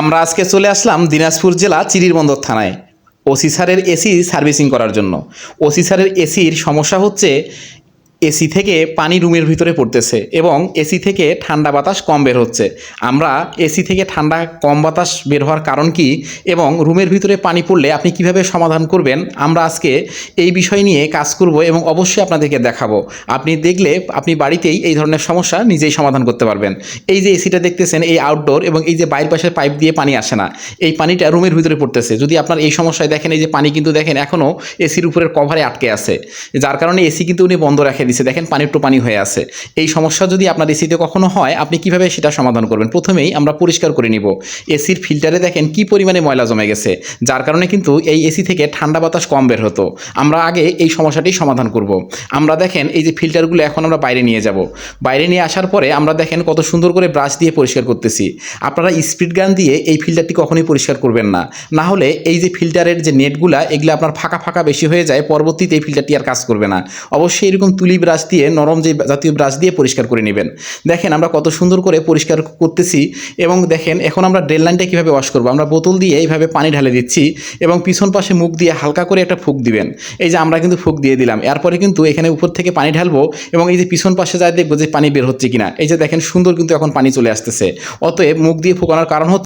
আমরা আজকে চলে আসলাম দিনাজপুর জেলা চিরিরবন্দর থানায়। ওসি স্যারের এসি সার্ভিসিং করার জন্য। ওসি স্যারের এসির সমস্যা হচ্ছে এসি থেকে পানি রুমের ভিতরে পড়তেছে এবং এসি থেকে ঠান্ডা বাতাস কম বের হচ্ছে। আমরা এসি থেকে ঠান্ডা কম বাতাস বের হওয়ার কারণ কি এবং রুমের ভিতরে পানি পড়লে আপনি কীভাবে সমাধান করবেন? আমরা আজকে এই বিষয় নিয়ে কাজ করব এবং অবশ্যই আপনাদেরকে দেখাবো। আপনি দেখলে আপনি বাড়িতেই এই ধরনের সমস্যা নিজেই সমাধান করতে পারবেন। এই যে এসিটা দেখতেছেন, এই আউটডোর এবং এই যে বাইরের পাশের পাইপ দিয়ে পানি আসে না, এই পানিটা রুমের ভিতরে পড়তেছে। যদি আপনার এই সমস্যায় দেখেন, এই যে পানি কিন্তু দেখেন এখনও এসির উপরের কভারে আটকে আছে। যার কারণে এসি কিন্তু উনি বন্ধ রেখে দিছে। দেখেন পানি একটু পানি হয়ে আছে। এই সমস্যা যদি আপনার এসিতে কখনো হয়, আপনি কীভাবে সেটা সমাধান করবেন? প্রথমেই আমরা পরিষ্কার করে নিব। এসির ফিল্টারে দেখেন, কি পরিমাণে ময়লা জমে গেছে। যার কারণে কিন্তু এই এসি থেকে ঠান্ডা বাতাস কম বের হতো। আমরা আগে এই সমস্যাটি সমাধান করব। আমরা দেখেন, এই যে ফিল্টারগুলো এখন আমরা বাইরে নিয়ে যাব। বাইরে নিয়ে আসার পরে আমরা দেখেন, কত সুন্দর করে ব্রাশ দিয়ে পরিষ্কার করতেছি। আপনারা স্পিড গান দিয়ে এই ফিল্টারটি কখনোই পরিষ্কার করবেন না। না হলে এই যে ফিল্টারের যে নেটগুলা এগুলো আপনার ফাঁকা ফাঁকা বেশি হয়ে যায়, পরবর্তীতে এই ফিল্টারটি আর কাজ করবে না। অবশ্যই এরকম তুলি ব্রাশ দিয়ে, নরম যে জাতীয় ব্রাশ দিয়ে পরিষ্কার করে নেবেন। দেখেন আমরা কত সুন্দর করে পরিষ্কার করতেছি এবং দেখেন এখন আমরা ড্রেন লাইনটা কীভাবে ওয়াশ করব? আমরা বোতল দিয়ে এইভাবে পানি ঢালে দিচ্ছি এবং পিছন পাশে মুখ দিয়ে হালকা করে একটা ফুক দিবেন। এই যে আমরা কিন্তু ফুক দিয়ে দিলাম। এরপরে কিন্তু এখানে উপর থেকে পানি ঢালবো এবং এই যে পিছন পাশে যায় দেখব যে পানি বের হচ্ছে কিনা। এই যে দেখেন সুন্দর কিন্তু এখন পানি চলে আসতেছে। অতএব মুখ দিয়ে ফুকানোর কারণ হচ্ছে